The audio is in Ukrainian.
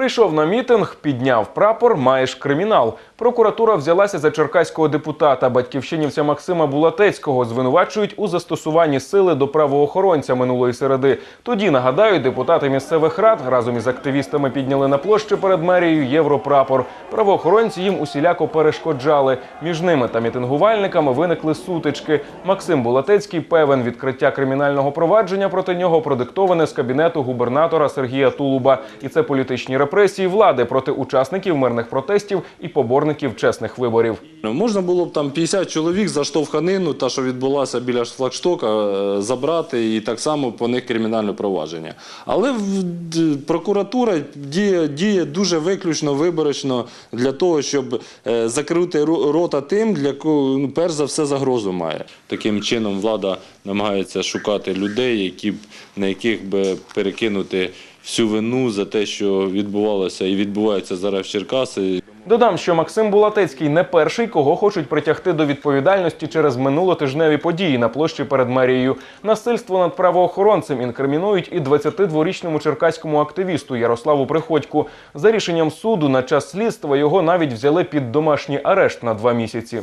Прийшов на мітинг, підняв прапор, маєш кримінал. Прокуратура взялася за черкаського депутата. Батьківщинівця Максима Булатецького звинувачують у застосуванні сили до правоохоронця минулої середи. Тоді нагадаю, депутати місцевих рад разом із активістами підняли на площі перед мерією європрапор. Правоохоронці їм усіляко перешкоджали. Між ними та мітингувальниками виникли сутички. Максим Булатецький певен, відкриття кримінального провадження проти нього продиктоване з кабінету губернатора Сергія Тулуба. І це політичні репресії влади проти учасників мирних протестів і поборників чесних виборів. Ну, Можна було б там 50 чоловік за штовханину, та що відбулася біля флагштока, е, забрати і так само по них кримінальне провадження. Але в- прокуратура діє, діє дуже виключно виборочно для того, щоб е, закрити ро- рота тим, для кого ну, перш за все загрозу має. Таким чином влада намагається шукати людей, які б на яких би перекинути всю вину за те, що відбувалося і відбувається зараз в Черкаси. Додам, що Максим Булатецький не перший, кого хочуть притягти до відповідальності через минулотижневі події на площі перед мерією. Насильство над правоохоронцем інкримінують і 22-річному черкаському активісту Ярославу Приходьку. За рішенням суду на час слідства його навіть взяли під домашній арешт на два місяці.